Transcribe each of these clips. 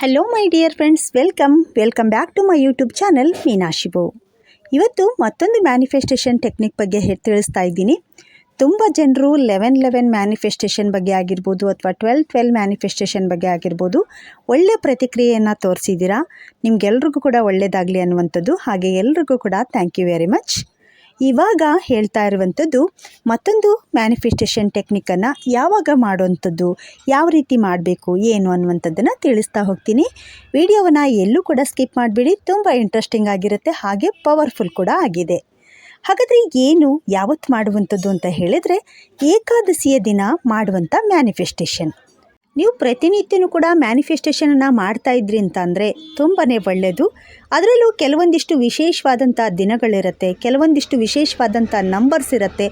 Hello my dear friends welcome welcome back to my YouTube channel ಮೀನಾಶಿಬು ಇವತ್ತು ಮತ್ತೊಂದು manifestation technique ಬಗ್ಗೆ ತಿಳಿಸ್ತಾ ಇದ್ದೀನಿ. ತುಂಬ ಜನರು ಲೆವೆನ್ ಲೆವೆನ್ ಮ್ಯಾನಿಫೆಸ್ಟೇಷನ್ ಬಗ್ಗೆ ಆಗಿರ್ಬೋದು ಅಥವಾ ಟ್ವೆಲ್ ಟ್ವೆಲ್ ಮ್ಯಾನಿಫೆಸ್ಟೇಷನ್ ಬಗ್ಗೆ ಆಗಿರ್ಬೋದು ಒಳ್ಳೆಯ ಪ್ರತಿಕ್ರಿಯೆಯನ್ನು ತೋರಿಸಿದ್ದೀರಾ? ನಿಮಗೆಲ್ರಿಗೂ ಕೂಡ ಒಳ್ಳೆಯದಾಗಲಿ ಅನ್ನುವಂಥದ್ದು. ಹಾಗೆ ಎಲ್ರಿಗೂ ಕೂಡ ಥ್ಯಾಂಕ್ ಯು ವೆರಿ ಮಚ್ ಇವಾಗ ಹೇಳ್ತಾ ಇರುವಂಥದ್ದು ಮತ್ತೊಂದು ಮ್ಯಾನಿಫೆಸ್ಟೇಷನ್ ಟೆಕ್ನಿಕನ್ನು ಯಾವಾಗ ಮಾಡುವಂಥದ್ದು ಯಾವ ರೀತಿ ಮಾಡಬೇಕು, ಏನು ಅನ್ನುವಂಥದ್ದನ್ನು ತಿಳಿಸ್ತಾ ಹೋಗ್ತೀನಿ. ವಿಡಿಯೋವನ್ನು ಎಲ್ಲೂ ಕೂಡ ಸ್ಕಿಪ್ ಮಾಡಿಬಿಡಿ, ತುಂಬ ಇಂಟ್ರೆಸ್ಟಿಂಗ್ ಆಗಿರುತ್ತೆ, ಹಾಗೆ ಪವರ್ಫುಲ್ ಕೂಡ ಆಗಿದೆ. ಹಾಗಾದರೆ ಏನು ಯಾವತ್ತು ಮಾಡುವಂಥದ್ದು ಅಂತ ಹೇಳಿದರೆ ಏಕಾದಶಿಯ ದಿನ ಮಾಡುವಂಥ ಮ್ಯಾನಿಫೆಸ್ಟೇಷನ್ ನೀವು ಪ್ರತಿನಿತ್ಯನೂ ಕೂಡ ಮ್ಯಾನಿಫೆಸ್ಟೇಷನನ್ನು ಮಾಡ್ತಾ ಇದ್ರಿ ಅಂತ ಅಂದರೆ ತುಂಬಾ ಒಳ್ಳೆಯದು ಅದರಲ್ಲೂ ಕೆಲವೊಂದಿಷ್ಟು ವಿಶೇಷವಾದಂಥ ದಿನಗಳಿರುತ್ತೆ, ಕೆಲವೊಂದಿಷ್ಟು ವಿಶೇಷವಾದಂಥ ನಂಬರ್ಸ್ ಇರುತ್ತೆ.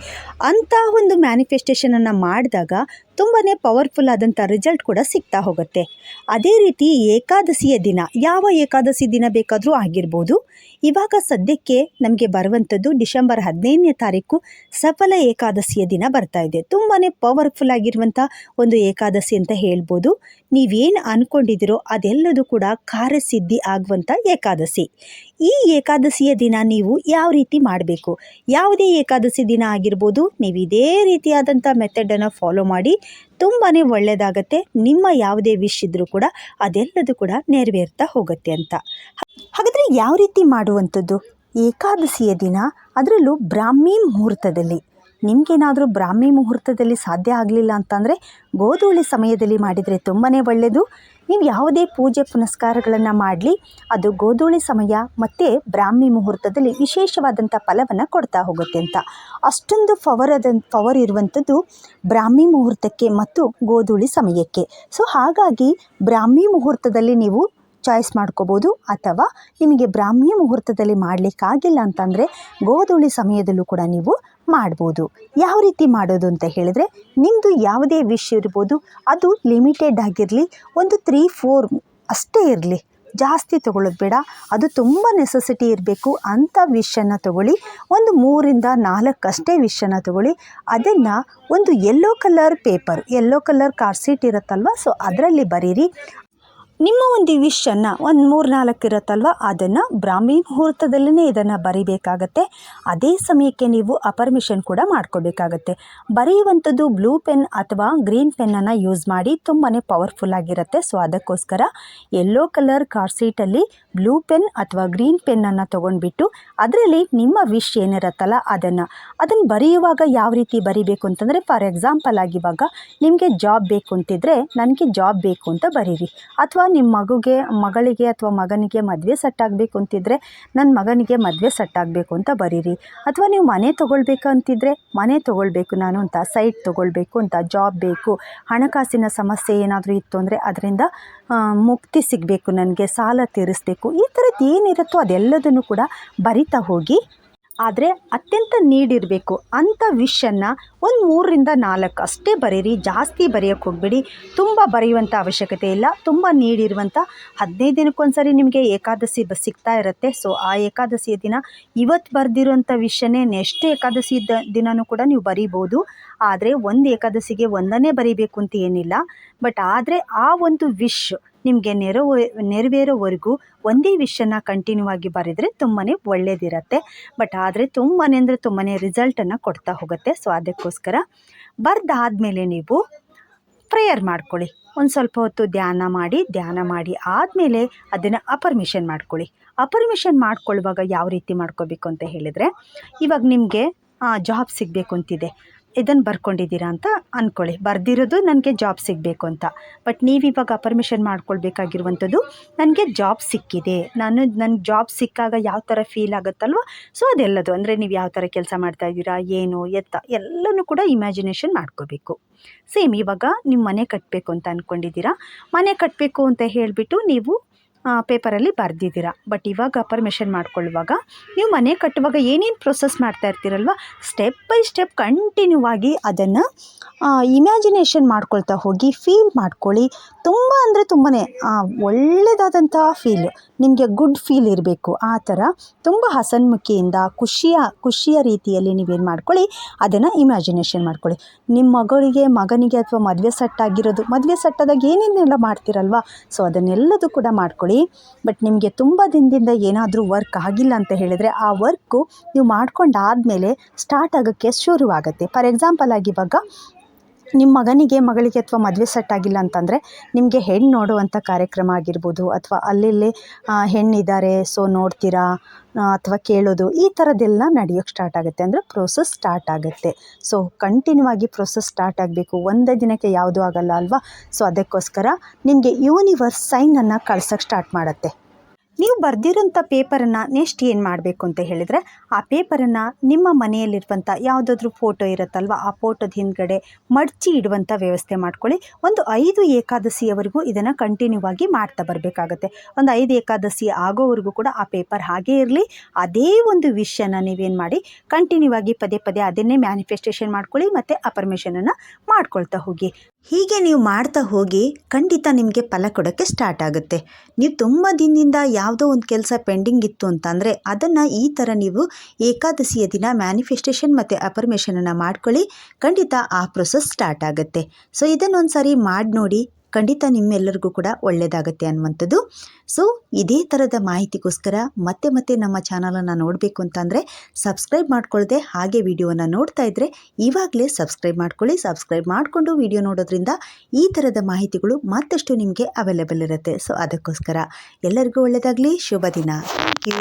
ಅಂಥ ಒಂದು ಮ್ಯಾನಿಫೆಸ್ಟೇಷನನ್ನು ಮಾಡಿದಾಗ ತುಂಬಾ ಪವರ್ಫುಲ್ ಆದಂಥ ರಿಸಲ್ಟ್ ಕೂಡ ಸಿಗ್ತಾ ಹೋಗುತ್ತೆ. ಅದೇ ರೀತಿ ಏಕಾದಶಿಯ ದಿನ, ಯಾವ ಏಕಾದಶಿ ದಿನ ಬೇಕಾದರೂ ಆಗಿರ್ಬೋದು. ಇವಾಗ ಸದ್ಯಕ್ಕೆ ನಮಗೆ ಬರುವಂಥದ್ದು ಡಿಸೆಂಬರ್ ಹದಿನೈದನೇ ತಾರೀಕು, ಸಫಲ ಏಕಾದಶಿಯ ದಿನ ಬರ್ತಾ ಇದೆ. ತುಂಬಾ ಪವರ್ಫುಲ್ ಆಗಿರುವಂಥ ಒಂದು ಏಕಾದಶಿ ಅಂತ ಹೇಳ್ಬೋದು. ನೀವೇನು ಅಂದ್ಕೊಂಡಿದ್ದೀರೋ ಅದೆಲ್ಲದೂ ಕೂಡ ಕಾರ್ಯಸಿದ್ಧಿ ಆಗುವಂಥ ಏಕಾದಶಿ. ಈ ಏಕಾದಶಿಯ ದಿನ ನೀವು ಯಾವ ರೀತಿ ಮಾಡಬೇಕು? ಯಾವುದೇ ಏಕಾದಶಿ ದಿನ ಆಗಿರ್ಬೋದು, ನೀವು ಇದೇ ರೀತಿಯಾದಂಥ ಮೆಥಡನ್ನು ಫಾಲೋ ಮಾಡಿ ತುಂಬಾ ಒಳ್ಳೆಯದಾಗತ್ತೆ ನಿಮ್ಮ ಯಾವುದೇ ವಿಶ್ ಇದ್ದರೂ ಕೂಡ ಅದೆಲ್ಲದೂ ಕೂಡ ನೆರವೇರ್ತಾ ಹೋಗುತ್ತೆ ಅಂತ. ಹಾಗಾದರೆ ಯಾವ ರೀತಿ ಮಾಡುವಂಥದ್ದು? ಏಕಾದಶಿಯ ದಿನ ಅದರಲ್ಲೂ ಬ್ರಾಹ್ಮಿ ಮುಹೂರ್ತದಲ್ಲಿ. ನಿಮಗೇನಾದರೂ ಬ್ರಾಹ್ಮಿ ಮುಹೂರ್ತದಲ್ಲಿ ಸಾಧ್ಯ ಆಗಲಿಲ್ಲ ಅಂತಂದರೆ, ಗೋಧೂಳಿ ಸಮಯದಲ್ಲಿ ಮಾಡಿದರೆ ತುಂಬಾ ಒಳ್ಳೆಯದು ನೀವು ಯಾವುದೇ ಪೂಜೆ ಪುನಸ್ಕಾರಗಳನ್ನು ಮಾಡಲಿ, ಅದು ಗೋಧೂಳಿ ಸಮಯ ಮತ್ತು ಬ್ರಾಹ್ಮಿ ಮುಹೂರ್ತದಲ್ಲಿ ವಿಶೇಷವಾದಂಥ ಫಲವನ್ನು ಕೊಡ್ತಾ ಹೋಗುತ್ತೆ ಅಂತ. ಅಷ್ಟೊಂದು ಪವರದ ಪವರ್ ಇರುವಂಥದ್ದು ಬ್ರಾಹ್ಮಿ ಮುಹೂರ್ತಕ್ಕೆ ಮತ್ತು ಗೋಧೂಳಿ ಸಮಯಕ್ಕೆ. ಸೊ ಹಾಗಾಗಿ ಬ್ರಾಹ್ಮಿ ಮುಹೂರ್ತದಲ್ಲಿ ನೀವು ಚಾಯ್ಸ್ ಮಾಡ್ಕೋಬೋದು ಅಥವಾ ನಿಮಗೆ ಬ್ರಾಹ್ಮಿ ಮುಹೂರ್ತದಲ್ಲಿ ಮಾಡಲಿಕ್ಕಾಗಿಲ್ಲ ಅಂತಂದರೆ ಗೋಧೂಳಿ ಸಮಯದಲ್ಲೂ ಕೂಡ ನೀವು ಮಾಡ್ಬೋದು. ಯಾವ ರೀತಿ ಮಾಡೋದು ಅಂತ ಹೇಳಿದರೆ ನಿಮ್ಮದು ಯಾವುದೇ ವಿಶ್ ಇರ್ಬೋದು, ಅದು ಲಿಮಿಟೆಡ್ ಆಗಿರಲಿ, ಒಂದು ತ್ರೀ ಫೋರ್ ಅಷ್ಟೇ ಇರಲಿ. ಜಾಸ್ತಿ ತೊಗೊಳ್ಳೋದು ಬೇಡ, ಅದು ತುಂಬ ನೆಸೆಸಿಟಿ ಇರಬೇಕು ಅಂಥ ವಿಷನ್ನು ತಗೊಳ್ಳಿ, ಒಂದು ಮೂರಿಂದ ನಾಲ್ಕು ಅಷ್ಟೇ ವಿಷನ್ನು ತಗೊಳ್ಳಿ. ಅದನ್ನು ಒಂದು yellow colour paper yellow colour card sheet ಇರುತ್ತಲ್ವ ಸೊ ಅದರಲ್ಲಿ ಬರೀರಿ. ನಿಮ್ಮ ಒಂದು ವಿಶನ್ನು ಒಂದು ಮೂರು ನಾಲ್ಕು ಇರುತ್ತಲ್ವ, ಅದನ್ನು ಬ್ರಾಹ್ಮಿ ಮುಹೂರ್ತದಲ್ಲೇ ಇದನ್ನು ಬರಿಬೇಕಾಗತ್ತೆ. ಅದೇ ಸಮಯಕ್ಕೆ ನೀವು ಅಪರ್ಮಿಷನ್ ಕೂಡ ಮಾಡ್ಕೋಬೇಕಾಗತ್ತೆ. ಬರೆಯುವಂಥದ್ದು ಬ್ಲೂ ಪೆನ್ ಅಥವಾ ಗ್ರೀನ್ ಪೆನ್ನನ್ನು ಯೂಸ್ ಮಾಡಿ ತುಂಬಾ ಪವರ್ಫುಲ್ ಆಗಿರುತ್ತೆ. ಸೊ ಅದಕ್ಕೋಸ್ಕರ ಯೆಲ್ಲೋ ಕಲರ್ ಕಾರ್ಸೀಟಲ್ಲಿ ಬ್ಲೂ ಪೆನ್ ಅಥವಾ ಗ್ರೀನ್ ಪೆನ್ನನ್ನು ತೊಗೊಂಡ್ಬಿಟ್ಟು ಅದರಲ್ಲಿ ನಿಮ್ಮ ವಿಶ್ ಏನಿರುತ್ತಲ್ಲ ಅದನ್ನು ಅದನ್ನು ಬರೆಯುವಾಗ ಯಾವ ರೀತಿ ಬರಿಬೇಕು ಅಂತಂದರೆ ಫಾರ್ ಎಕ್ಸಾಂಪಲ್ ಆಗಿವಾಗ ನಿಮಗೆ ಜಾಬ್ ಬೇಕು ಅಂತಿದ್ರೆ, ನನಗೆ ಜಾಬ್ ಬೇಕು ಅಂತ ಬರೀರಿ. ಅಥವಾ ನಿಮ್ಮ ಮಗುಗೆ, ಮಗಳಿಗೆ ಅಥವಾ ಮಗನಿಗೆ ಮದುವೆ ಸೆಟ್ ಆಗಬೇಕು ಅಂತಿದ್ರೆ ನನ್ನ ಮಗನಿಗೆ ಮದುವೆ ಸೆಟ್ ಆಗಬೇಕು ಅಂತ ಬರೀರಿ. ಅಥವಾ ನೀವು ಮನೆ ತೊಗೊಳ್ಬೇಕು ಅಂತಿದ್ರೆ ಮನೆ ತೊಗೊಳ್ಬೇಕು ನಾನು ಅಂತ ಸೈಟ್ ತೊಗೊಳ್ಬೇಕು ಅಂತ ಜಾಬ್ ಬೇಕು, ಹಣಕಾಸಿನ ಸಮಸ್ಯೆ ಏನಾದರೂ ಇತ್ತು ಅಂದರೆ ಅದರಿಂದ ಮುಕ್ತಿ ಸಿಗಬೇಕು ನನಗೆ, ಸಾಲ ತೀರಿಸ್ಬೇಕು. ಈ ಥರದ್ದು ಏನಿರುತ್ತೋ ಅದೆಲ್ಲದನ್ನು ಕೂಡ ಬರಿತಾ ಹೋಗಿ ಆದರೆ ಅತ್ಯಂತ ನೀಡಿರಬೇಕು ಅಂಥ ವಿಷನ್ನು ಒಂದು ಮೂರರಿಂದ ನಾಲ್ಕು. ಅಷ್ಟೇ ಬರೀರಿ, ಜಾಸ್ತಿ ಬರೆಯೋಕ್ಕೆ ಹೋಗಬೇಡಿ. ತುಂಬ ಬರೆಯುವಂಥ ಅವಶ್ಯಕತೆ ಇಲ್ಲ, ತುಂಬ ನೀಡಿರುವಂಥ ಹದಿನೈದು ದಿನಕ್ಕೊಂದ್ಸರಿ ನಿಮಗೆ ಏಕಾದಶಿ ಬ, ಸಿಗ್ತಾ ಇರುತ್ತೆ. ಸೊ ಆ ಏಕಾದಶಿಯ ದಿನ ಇವತ್ತು ಬರೆದಿರುವಂಥ ವಿಷಯನೇ ನೆಕ್ಸ್ಟ್ ಏಕಾದಶಿ ದಿನವೂ ಕೂಡ ನೀವು ಬರಿಬೋದು ಆದರೆ ಒಂದು ಏಕಾದಶಿಗೆ ಒಂದನ್ನೇ ಬರೀಬೇಕು ಅಂತ ಏನಿಲ್ಲ. ಬಟ್ ಆದರೆ ಆ ಒಂದು ವಿಶ್ ನಿಮಗೆ ನೆರವು, ನೆರವೇರೋವರೆಗೂ ಒಂದೇ ವಿಷನ್ನು ಕಂಟಿನ್ಯೂ ಆಗಿ ಬರೆದರೆ ತುಂಬಾ ಒಳ್ಳೆಯದಿರತ್ತೆ ಬಟ್ ಆದರೆ ತುಂಬಾ ಅಂದರೆ ತುಂಬಾ ರಿಸಲ್ಟನ್ನು ಕೊಡ್ತಾ ಹೋಗುತ್ತೆ. ಸೊ ಅದಕ್ಕೋಸ್ಕರ ಬರೆದಾದ್ಮೇಲೆ ನೀವು ಪ್ರೇಯರ್ ಮಾಡ್ಕೊಳ್ಳಿ. ಒಂದು ಸ್ವಲ್ಪ ಹೊತ್ತು ಧ್ಯಾನ ಮಾಡಿ ಧ್ಯಾನ ಮಾಡಿ ಆದಮೇಲೆ ಅದನ್ನು ಅಪರ್ಮಿಷನ್ ಮಾಡ್ಕೊಳ್ಳಿ. ಅಪರ್ಮಿಷನ್ ಮಾಡ್ಕೊಳ್ಳುವಾಗ ಯಾವ ರೀತಿ ಮಾಡ್ಕೋಬೇಕು ಅಂತ ಹೇಳಿದರೆ, ಇವಾಗ ನಿಮಗೆ ಜಾಬ್ ಸಿಗಬೇಕು ಅಂತಿದೆ. ಇದನ್ನು ಬರ್ಕೊಂಡಿದ್ದೀರಾ ಅಂತ ಅಂದ್ಕೊಳ್ಳಿ ಬರ್ದಿರೋದು ನನಗೆ ಜಾಬ್ ಸಿಗಬೇಕು ಅಂತ. ಬಟ್ ನೀವಿವಾಗ ಪರ್ಮಿಷನ್ ಮಾಡ್ಕೊಳ್ಬೇಕಾಗಿರುವಂಥದ್ದು ನನಗೆ ಜಾಬ್ ಸಿಕ್ಕಿದೆ. ನಾನು, ನನಗೆ ಜಾಬ್ ಸಿಕ್ಕಾಗ ಯಾವ ಥರ ಫೀಲ್ ಆಗುತ್ತಲ್ವ? ಸೊ ಅದೆಲ್ಲದು. ಅಂದರೆ ನೀವು ಯಾವ ಥರ ಕೆಲಸ ಮಾಡ್ತಾ ಇದ್ದೀರಾ? ಏನು? ಎತ್ತ? ಎಲ್ಲನೂ ಕೂಡ ಇಮ್ಯಾಜಿನೇಷನ್ ಮಾಡ್ಕೋಬೇಕು. ಸೇಮ್ ಇವಾಗ ನಿಮ್ಮ ಮನೆ ಕಟ್ಟಬೇಕು ಅಂತ ಅಂದ್ಕೊಂಡಿದ್ದೀರಾ ಮನೆ ಕಟ್ಟಬೇಕು ಅಂತ ಹೇಳಿಬಿಟ್ಟು ನೀವು ಪೇಪರಲ್ಲಿ ಬರೆದಿದ್ದೀರಾ. ಬಟ್ ಇವಾಗ ಪರ್ಮಿಷನ್ ಮಾಡ್ಕೊಳ್ಳುವಾಗ, ನೀವು ಮನೆ ಕಟ್ಟುವಾಗ ಏನೇನು ಪ್ರೊಸೆಸ್ ಮಾಡ್ತಾ ಇರ್ತೀರಲ್ವ ಸ್ಟೆಪ್ ಬೈ ಸ್ಟೆಪ್ ಕಂಟಿನ್ಯೂ ಆಗಿ ಅದನ್ನು ಇಮ್ಯಾಜಿನೇಷನ್ ಮಾಡ್ಕೊಳ್ತಾ ಹೋಗಿ ಫೀಲ್ ಮಾಡ್ಕೊಳ್ಳಿ. ತುಂಬ ಅಂದರೆ ತುಂಬಾ ಒಳ್ಳೆಯದಾದಂತಹ ಫೀಲ್ ನಿಮಗೆ ಗುಡ್ ಫೀಲ್ ಇರಬೇಕು. ಆ ಥರ ತುಂಬ ಹಸನ್ಮುಖಿಯಿಂದ, ಖುಷಿಯ ಖುಷಿಯ ರೀತಿಯಲ್ಲಿ ನೀವೇನು ಮಾಡ್ಕೊಳ್ಳಿ, ಅದನ್ನು ಇಮ್ಯಾಜಿನೇಷನ್ ಮಾಡ್ಕೊಳ್ಳಿ. ನಿಮ್ಮ ಮಗಳಿಗೆ, ಮಗನಿಗೆ ಅಥವಾ ಮದುವೆ ಸೆಟ್ ಆಗಿರೋದು ಮದುವೆ ಸೆಟ್ಟಾದಾಗ ಏನೇನೆಲ್ಲ ಮಾಡ್ತೀರಲ್ವ ಸೊ ಅದನ್ನೆಲ್ಲದೂ ಕೂಡ ಮಾಡ್ಕೊಳ್ಳಿ. ಬಟ್ ನಿಮಗೆ ತುಂಬ ದಿನದಿಂದ ಏನಾದರೂ ವರ್ಕ್ ಆಗಿಲ್ಲ ಅಂತ ಹೇಳಿದರೆ ಆ ವರ್ಕು ನೀವು ಮಾಡ್ಕೊಂಡಾದಮೇಲೆ ಸ್ಟಾರ್ಟ್ ಆಗೋಕ್ಕೆ ಶುರುವಾಗುತ್ತೆ. ಫಾರ್ ಎಕ್ಸಾಂಪಲ್ ಇವಾಗ ನಿಮ್ಮ ಮಗನಿಗೆ ಮಗಳಿಗೆ ಅಥವಾ ಮದುವೆ ಸೆಟ್ ಆಗಿಲ್ಲ ಅಂತಂದರೆ ನಿಮಗೆ ಹೆಣ್ಣು ನೋಡುವಂಥ ಕಾರ್ಯಕ್ರಮ ಆಗಿರ್ಬೋದು ಅಥವಾ ಅಲ್ಲಿಲ್ಲಿ ಹೆಣ್ಣಿದ್ದಾರೆ ಸೊ ನೋಡ್ತೀರಾ ಅಥವಾ ಕೇಳೋದು, ಈ ಥರದ್ದೆಲ್ಲ ನಡೆಯೋಕ್ಕೆ ಸ್ಟಾರ್ಟ್ ಆಗುತ್ತೆ. ಅಂದರೆ ಪ್ರೋಸೆಸ್ ಸ್ಟಾರ್ಟ್ ಆಗುತ್ತೆ. ಸೊ ಕಂಟಿನ್ಯೂ ಆಗಿ ಪ್ರೋಸೆಸ್ ಸ್ಟಾರ್ಟ್ ಆಗಬೇಕು. ಒಂದೇ ದಿನಕ್ಕೆ ಯಾವುದೂ ಆಗಲ್ಲ ಅಲ್ವಾ? ಸೊ ಅದಕ್ಕೋಸ್ಕರ ನಿಮಗೆ ಯೂನಿವರ್ಸ್ ಸೈನನ್ನು ಕಳ್ಸೋಕ್ಕೆ ಸ್ಟಾರ್ಟ್ ಮಾಡುತ್ತೆ. ನೀವು ಬರೆದಿರೋಂಥ ಪೇಪರನ್ನು ನೆಕ್ಸ್ಟ್ ಏನು ಮಾಡಬೇಕು ಅಂತ ಹೇಳಿದರೆ, ಆ ಪೇಪರನ್ನು ನಿಮ್ಮ ಮನೆಯಲ್ಲಿರುವಂಥ ಯಾವುದಾದ್ರೂ ಫೋಟೋ ಇರುತ್ತಲ್ವ, ಆ ಫೋಟೋದ ಹಿಂದ್ಗಡೆ ಮಡಚಿ ಇಡುವಂಥ ವ್ಯವಸ್ಥೆ ಮಾಡ್ಕೊಳ್ಳಿ. ಒಂದು ಐದು ಏಕಾದಶಿಯವರೆಗೂ ಇದನ್ನು ಕಂಟಿನ್ಯೂ ಆಗಿ ಮಾಡ್ತಾ ಬರಬೇಕಾಗತ್ತೆ. ಒಂದು ಐದು ಏಕಾದಶಿ ಆಗೋವರೆಗೂ ಕೂಡ ಆ ಪೇಪರ್ ಹಾಗೇ ಇರಲಿ. ಅದೇ ಒಂದು ವಿಷಯನ ನೀವೇನು ಮಾಡಿ ಕಂಟಿನ್ಯೂ ಆಗಿ ಪದೇ ಪದೇ ಅದನ್ನೇ ಮ್ಯಾನಿಫೆಸ್ಟೇಷನ್ ಮಾಡ್ಕೊಳ್ಳಿ ಮತ್ತು ಅಪರ್ಮೇಷನನ್ನು ಮಾಡ್ಕೊಳ್ತಾ ಹೋಗಿ. ಹೀಗೆ ನೀವು ಮಾಡ್ತಾ ಹೋಗಿ ಖಂಡಿತ ನಿಮಗೆ ಫಲ ಕೊಡೋಕ್ಕೆ ಸ್ಟಾರ್ಟ್ ಆಗುತ್ತೆ. ನೀವು ತುಂಬ ದಿನದಿಂದ ಯಾವುದೋ ಒಂದು ಕೆಲಸ ಪೆಂಡಿಂಗ್ ಇತ್ತು ಅಂತಂದರೆ ಅದನ್ನು ಈ ಥರ ನೀವು ಏಕಾದಶಿಯ ದಿನ ಮ್ಯಾನಿಫೆಸ್ಟೇಷನ್ ಮತ್ತು ಅಪರ್ಮೇಷನನ್ನು ಮಾಡ್ಕೊಳ್ಳಿ. ಖಂಡಿತ ಆ ಪ್ರೊಸೆಸ್ ಸ್ಟಾರ್ಟ್ ಆಗುತ್ತೆ. ಸೊ ಇದನ್ನೊಂದು ಸಾರಿ ಮಾಡಿ ನೋಡಿ ಖಂಡಿತ ನಿಮ್ಮೆಲ್ಲರಿಗೂ ಕೂಡ ಒಳ್ಳೆಯದಾಗತ್ತೆ ಅನ್ನುವಂಥದ್ದು. ಸೊ ಇದೇ ಥರದ ಮಾಹಿತಿಗೋಸ್ಕರ ಮತ್ತೆ ಮತ್ತೆ ನಮ್ಮ ಚಾನಲನ್ನು ನೋಡಬೇಕು ಅಂತಂದರೆ ಸಬ್ಸ್ಕ್ರೈಬ್ ಮಾಡ್ಕೊಳ್ಳದೆ ಹಾಗೆ ವಿಡಿಯೋವನ್ನು ನೋಡ್ತಾ ಇದ್ದರೆ ಇವಾಗಲೇ ಸಬ್ಸ್ಕ್ರೈಬ್ ಮಾಡ್ಕೊಳ್ಳಿ. ಸಬ್ಸ್ಕ್ರೈಬ್ ಮಾಡಿಕೊಂಡು ವಿಡಿಯೋ ನೋಡೋದ್ರಿಂದ ಈ ಥರದ ಮಾಹಿತಿಗಳು ಮತ್ತಷ್ಟು ನಿಮಗೆ ಅವೈಲೇಬಲ್ ಇರುತ್ತೆ. ಸೊ ಅದಕ್ಕೋಸ್ಕರ ಎಲ್ಲರಿಗೂ ಒಳ್ಳೆಯದಾಗಲಿ ಶುಭ ದಿನ. Thank you